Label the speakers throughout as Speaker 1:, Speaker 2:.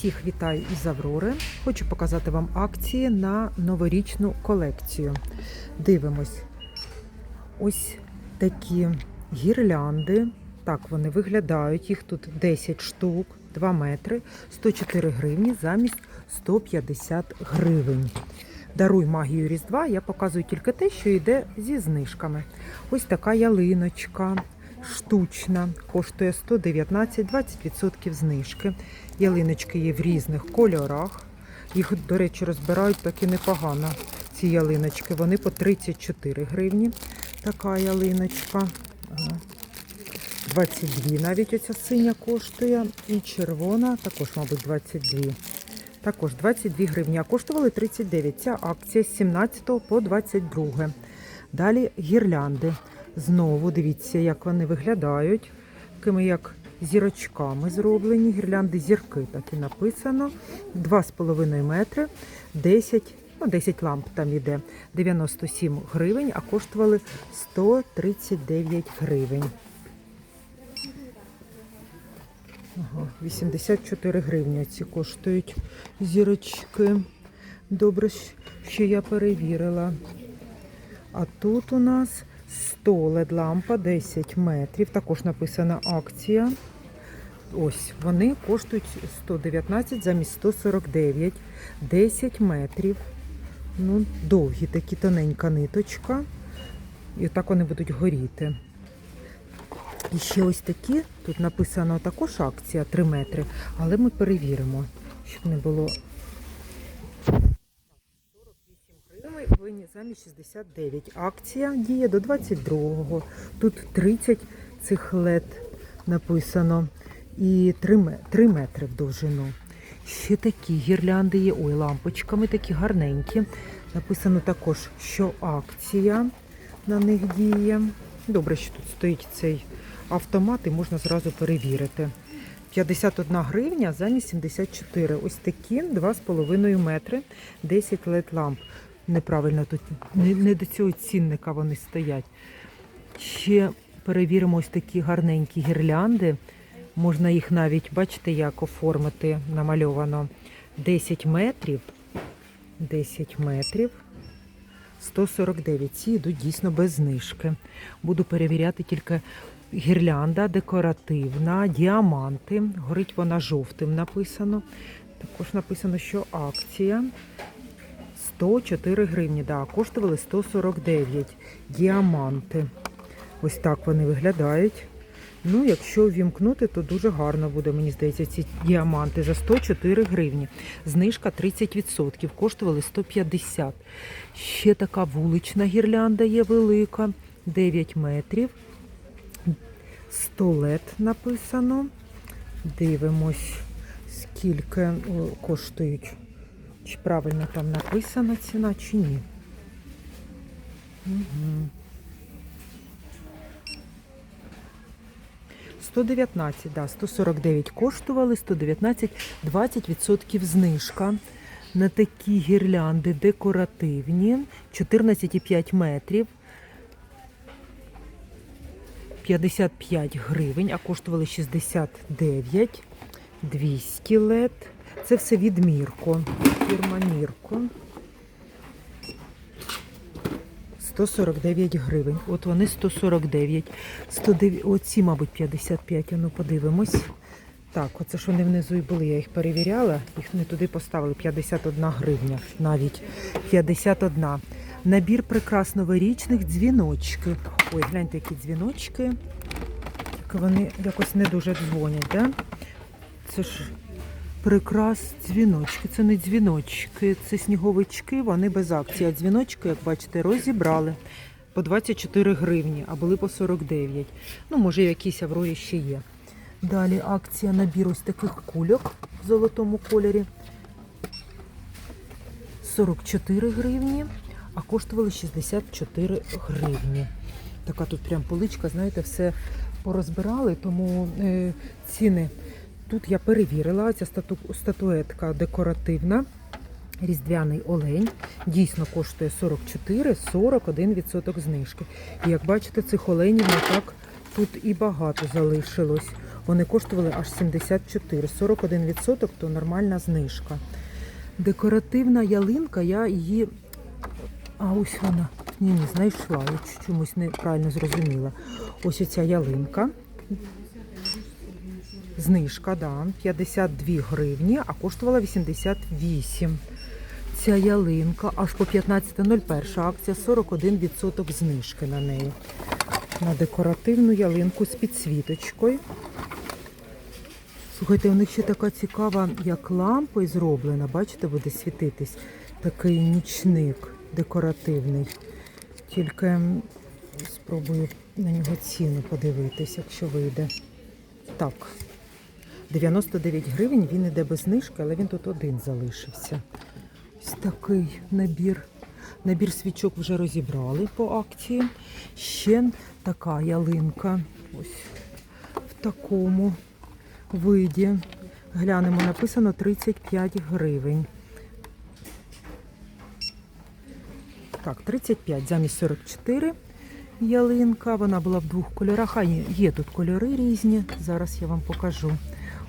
Speaker 1: Всіх вітаю із Аврори. Хочу показати вам акції на новорічну колекцію. Дивимось. Ось такі гірлянди. Так вони виглядають. Їх тут 10 штук, 2 метри, 104 гривні замість 150 гривень. Даруй магію Різдва. Я показую тільки те, що йде зі знижками. Ось така ялиночка. Штучна, коштує 119, 20% знижки. Ялиночки є в різних кольорах. Їх, до речі, розбирають таки непогано. Ці ялиночки. Вони по 34 гривні. Така ялиночка. 22 навіть оця синя коштує. І червона також, мабуть, 22. Також 22 гривні, а коштували 39. Ця акція з 17 по 22. Далі гірлянди. Знову дивіться, як вони виглядають. Такими як зірочками зроблені. Гірлянди зірки, так і написано. 2,5 метри, 10, ну 10 ламп там іде. 97 гривень, а коштували 139 гривень. Ага, 84 гривні ці коштують зірочки. Добре, що я перевірила. А тут у нас 100 led лампа 10 метрів. Також написана акція. Ось вони коштують 119 замість 149, 10 метрів. Ну, довгі такі тоненька ниточка. І так вони будуть горіти. І ще ось такі, тут написано також акція 3 метри, але ми перевіримо, щоб не було гривень замість 69. Акція діє до 22-го. Тут 30 цих лед написано і 3, 3 метри в довжину. Ще такі гірлянди є. Ой, лампочками такі гарненькі. Написано також, що акція на них діє. Добре, що тут стоїть цей автомат і можна зразу перевірити. 51 гривня замість 74. Ось такі 2,5 метри, 10 led ламп. Неправильно тут, не, не до цього цінника вони стоять. Ще перевіримо ось такі гарненькі гірлянди. Можна їх навіть, бачите, як оформити намальовано. 10 метрів. 10 метрів. 149. Ці йдуть дійсно без знижки. Буду перевіряти тільки гірлянда декоративна, діаманти. Горить вона жовтим написано. Також написано, що акція 104 гривні. Да, коштували 149. Діаманти. Ось так вони виглядають. Ну, якщо ввімкнути, то дуже гарно буде, мені здається, ці діаманти за 104 гривні. Знижка 30%, коштували 150. Ще така вулична гірлянда є велика, 9 метрів. 100 лет написано. Дивимось, скільки коштують. Чи правильно там написана ціна, чи ні. Угу. 119, да, 149 коштували, 119, 20% знижка. На такі гірлянди декоративні, 14,5 метрів. 55 гривень, а коштували 69, 200 лет. Це все від Мірко. Фірма Мірко. 149 гривень. От вони 149. 109, оці, мабуть, 55. А ну подивимось. Так, оце ж вони внизу і були, я їх перевіряла, їх не туди поставили. 51 гривня навіть. 51. Набір прикрас новорічних дзвіночки. Ой, гляньте, які дзвіночки. Тільки вони якось не дуже дзвонять, да? Це ж прикрас дзвіночки. Це не дзвіночки, це сніговички, вони без акції. А дзвіночки, як бачите, розібрали по 24 гривні, а були по 49. Ну, може, якісь аврорі ще є. Далі акція набір ось таких кульок в золотому кольорі. 44 гривні, а коштували 64 гривні. Така тут прям поличка, знаєте, все порозбирали, тому е, ціни тут я перевірила. Ця стату, статуетка декоративна. Різдвяний олень дійсно коштує 44, 41% знижки. І як бачите, цих оленів не так тут і багато залишилось. Вони коштували аж 74, 41% то нормальна знижка. Декоративна ялинка, я її. А ось вона. Ні, ні, знайшла. Я чомусь неправильно зрозуміла. Ось оця ялинка. Знижка, да, 52 гривні, а коштувала 88. Ця ялинка аж по 15.01 акція 41% знижки на неї. На декоративну ялинку з підсвіточкою. Слухайте, у них ще така цікава, як лампа зроблена. Бачите, буде світитись такий нічник декоративний. Тільки спробую на нього ціну подивитись, якщо вийде. Так, 99 гривень, він іде без знижки, але він тут один залишився. Ось такий набір. Набір свічок вже розібрали по акції. Ще така ялинка. Ось в такому виді. Глянемо, написано 35 гривень. Так, 35 замість 44 ялинка. Вона була в двох кольорах. А є, тут кольори різні. Зараз я вам покажу.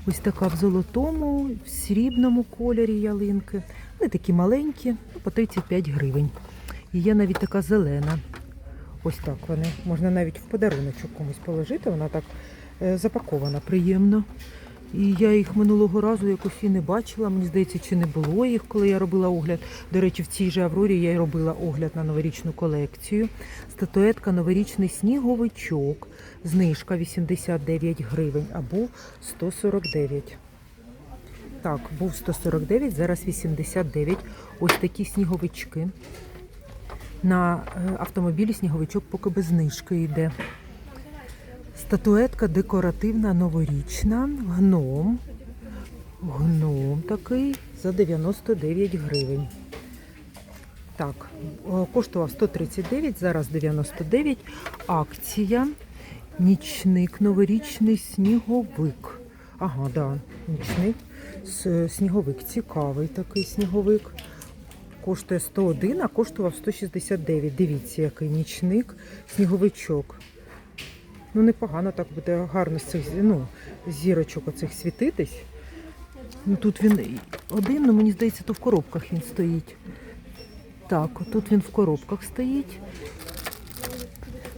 Speaker 1: Ось така в золотому, в срібному кольорі ялинки. Вони такі маленькі, ну, по 35 гривень. І є навіть така зелена. Ось так вони. Можна навіть в подаруночок комусь положити. Вона так е, запакована приємно. І я їх минулого разу якось і не бачила. Мені здається, чи не було їх, коли я робила огляд. До речі, в цій же Аврорі я й робила огляд на новорічну колекцію. Статуетка новорічний сніговичок. Знижка 89 гривень або 149. Так, був 149, зараз 89. Ось такі сніговички. На е, автомобілі сніговичок поки без знижки йде. Статуетка декоративна новорічна, гном. Гном такий за 99 гривень. Так, коштував 139, зараз 99. Акція. Нічник новорічний сніговик. Ага, да, нічний с- сніговик. Цікавий такий сніговик. Коштує 101, а коштував 169. Дивіться, який нічник, сніговичок. Ну, непогано так буде гарно з цих ну, зірочок оцих світитись. Ну, тут він один, ну мені здається, то в коробках він стоїть. Так, тут він в коробках стоїть.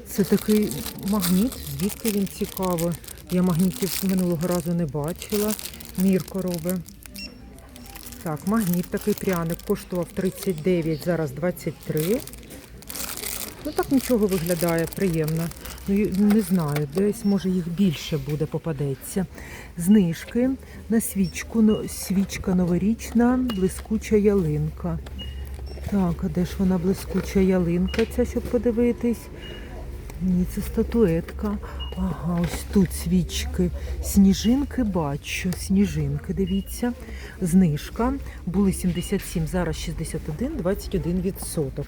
Speaker 1: Це такий магніт, звідки він цікавий. Я магнітів минулого разу не бачила. Мірко робить. Так, магніт такий пряник коштував 39, зараз 23. Ну так нічого виглядає, приємно. Ну, не знаю, десь може їх більше буде попадеться. Знижки на свічку, но- свічка новорічна, блискуча ялинка. Так, а де ж вона блискуча ялинка, ця, щоб подивитись? Ні, це статуетка. Ага, ось тут свічки. Сніжинки бачу. Сніжинки, дивіться. Знижка. Були 77, зараз 61, 21%.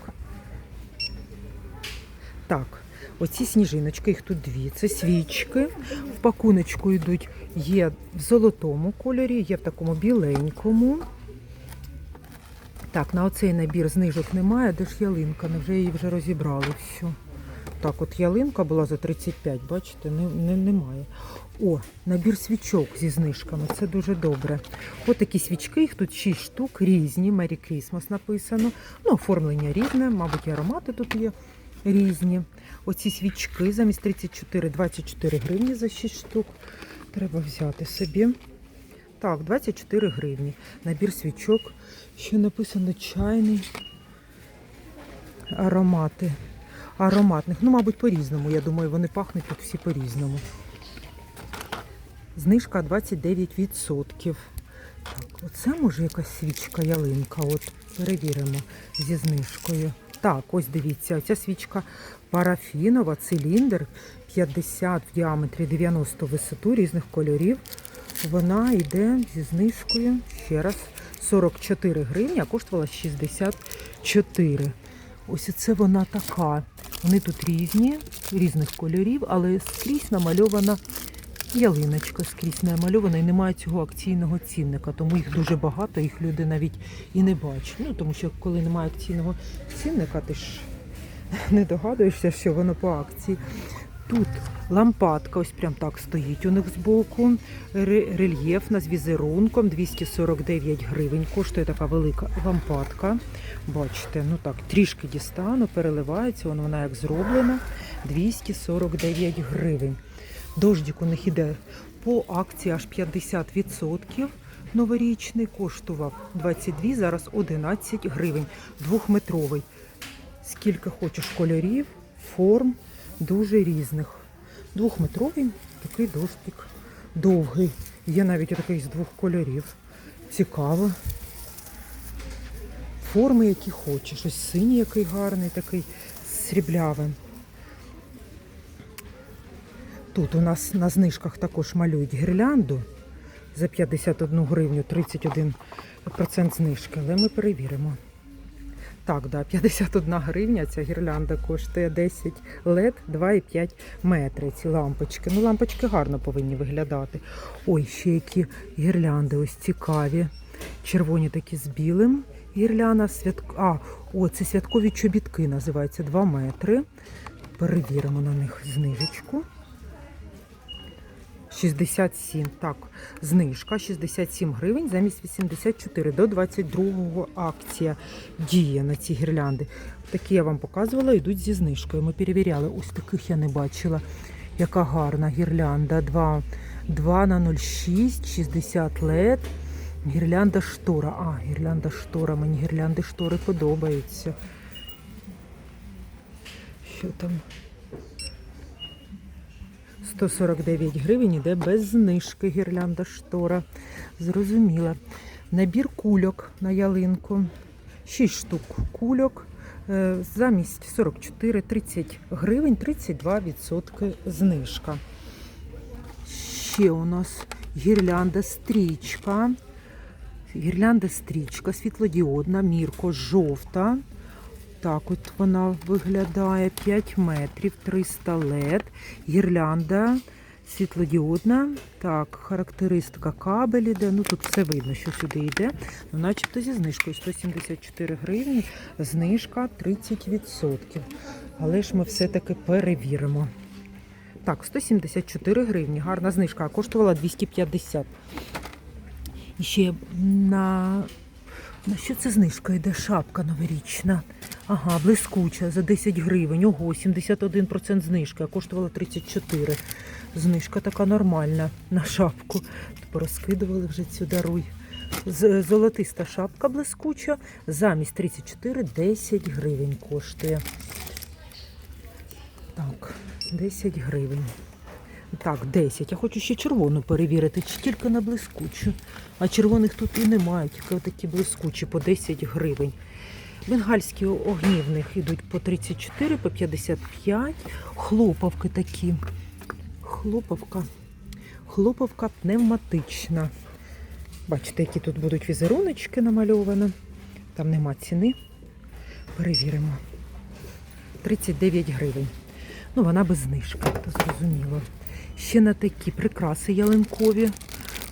Speaker 1: Так, оці сніжиночки, їх тут дві. Це свічки. В пакуночку йдуть. Є в золотому кольорі, є в такому біленькому. Так, на оцей набір знижок немає. Де ж ялинка? Невже її вже розібрали всю? Так, от ялинка була за 35, бачите, не, не, немає. О, набір свічок зі знижками. Це дуже добре. От такі свічки, їх тут 6 штук, різні. Merry Christmas написано. Ну, оформлення різне, мабуть, і аромати тут є різні. Оці свічки замість 34, 24 гривні за 6 штук. Треба взяти собі. Так, 24 гривні. Набір свічок. Ще написано чайний. Аромати. Ароматних. Ну, мабуть, по-різному. Я думаю, вони пахнуть тут всі по-різному. Знижка 29%. Так, оце може якась свічка ялинка. От перевіримо зі знижкою. Так, ось дивіться, ця свічка парафінова, циліндр 50 в діаметрі 90 в висоту різних кольорів. Вона йде зі знижкою ще раз 44 гривні, а коштувала 64. Ось це вона така. Вони тут різні, різних кольорів, але скрізь намальована ялиночка, скрізь намальована і немає цього акційного цінника, тому їх дуже багато, їх люди навіть і не бачать. Ну тому що коли немає акційного цінника, ти ж не догадуєшся, що воно по акції. Тут лампадка, ось прям так стоїть у них збоку. Ре- Рельєфна з візерунком 249 гривень. Коштує така велика лампадка. Бачите, ну так, трішки дістану, переливається, вон вона як зроблена. 249 гривень. Дождик них іде по акції аж 50%. Новорічний коштував 22, зараз 11 гривень. Двохметровий. Скільки хочеш кольорів, форм, дуже різних. Двохметровий такий дождик. Довгий. Є навіть такий з двох кольорів. Цікаво. Форми, які хочеш. Ось синій який гарний, такий з сріблявим. Тут у нас на знижках також малюють гірлянду за 51 гривню, 31% знижки, але ми перевіримо. Так, да, 51 гривня ця гірлянда коштує 10 LED 2,5 метри. Ці лампочки. Ну, лампочки гарно повинні виглядати. Ой, ще які гірлянди, ось цікаві. Червоні такі з білим. Гірляна святк... А, о, це святкові чобітки називаються 2 метри. Перевіримо на них знижечку. 67, так, знижка 67 гривень замість 84 до 22 акція діє на ці гірлянди. Такі я вам показувала, йдуть зі знижкою. Ми перевіряли, ось таких я не бачила. Яка гарна гірлянда. 2, 2 на 06, 60 LED. Гірлянда штора. А, гірлянда штора. Мені гірлянди штори подобаються. Що там? 149 гривень іде без знижки гірлянда штора. Зрозуміла. Набір кульок на ялинку. 6 штук кульок. Е, Замість 44 30 гривень, 32% знижка. Ще у нас гірлянда стрічка. Гірлянда стрічка світлодіодна, мірко жовта. Так, от вона виглядає 5 метрів, 300 лед. Гірлянда світлодіодна. Так, характеристика кабель іде. Ну тут все видно, що сюди йде. Ну, начебто зі знижкою 174 гривні, знижка 30%. Але ж ми все-таки перевіримо. Так, 174 гривні. Гарна знижка, а коштувала 250. І ще на на що це знижка йде? Шапка новорічна. Ага, блискуча за 10 гривень. Ого, 71% знижки, а коштувала 34. Знижка така нормальна на шапку. Порозкидували вже цю даруй. Золотиста шапка блискуча. Замість 34 10 гривень коштує. Так, 10 гривень. Так, 10. Я хочу ще червону перевірити, чи тільки на блискучу. А червоних тут і немає, тільки такі блискучі по 10 гривень. Бенгальські огні в них йдуть по 34, по 55. Хлопавки такі. Хлопавка. Хлопавка пневматична. Бачите, які тут будуть візеруночки намальовані. Там нема ціни. Перевіримо. 39 гривень. Ну, вона без знижки, то зрозуміло. Ще на такі прикраси ялинкові.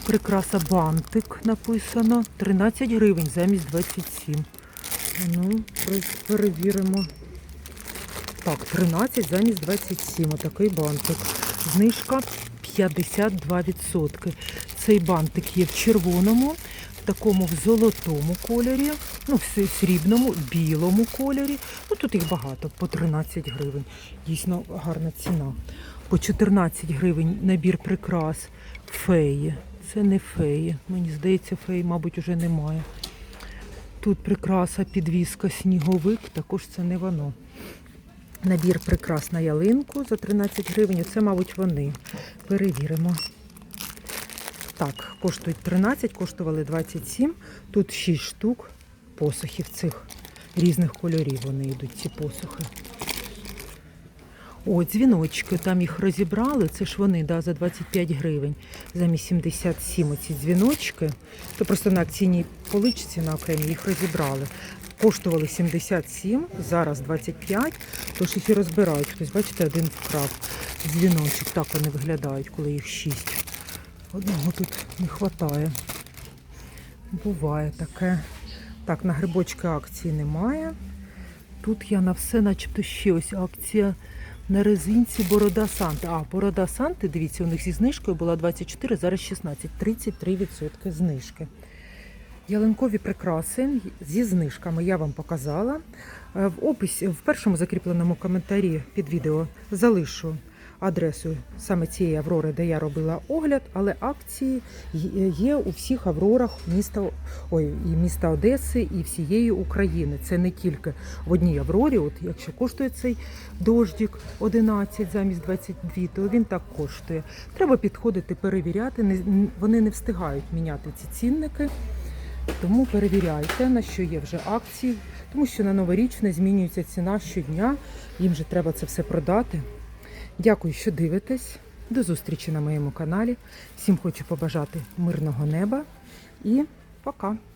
Speaker 1: Прикраса бантик написано. 13 гривень замість 27. Ну, перевіримо. Так, 13 замість 27. Отакий бантик. Знижка 52%. Цей бантик є в червоному, в такому в золотому кольорі, ну, в срібному, білому кольорі. Ну, тут їх багато, по 13 гривень. Дійсно гарна ціна. По 14 гривень набір прикрас феї. Це не феї. Мені здається, феї, мабуть, уже немає. Тут прикраса підвіска сніговик, також це не воно. Набір прикрас на ялинку за 13 гривень. Це, мабуть, вони. Перевіримо. Так, коштують 13, коштували 27. Тут 6 штук посохів цих різних кольорів. Вони йдуть, ці посохи. О, дзвіночки, там їх розібрали. Це ж вони да, за 25 гривень. Замість 77 оці дзвіночки. То просто на акційній поличці на окремій їх розібрали. Коштували 77, зараз 25, тож їх і розбирають. Хтось, бачите, один вкрав дзвіночок. Так вони виглядають, коли їх 6. Одного тут не вистачає. Буває таке. Так, на грибочки акції немає. Тут я на все, начебто ще ось акція На резинці Борода Санти. А, Борода Санти, дивіться, у них зі знижкою була 24, зараз 16, 33% знижки. Ялинкові прикраси зі знижками я вам показала. Е, В описі, в першому закріпленому коментарі під відео залишу адресу саме цієї Аврори, де я робила огляд, але акції є- у всіх Аврорах міста, ой, і міста Одеси і всієї України. Це не тільки в одній Аврорі. От якщо коштує цей дождик 11 замість 22, то він так коштує. Треба підходити, перевіряти. Вони не встигають міняти ці цінники. Тому перевіряйте, на що є вже акції, тому що на новорічне змінюється ціна щодня. Їм же треба це все продати. Дякую, що дивитесь. До зустрічі на моєму каналі. Всім хочу побажати мирного неба і пока!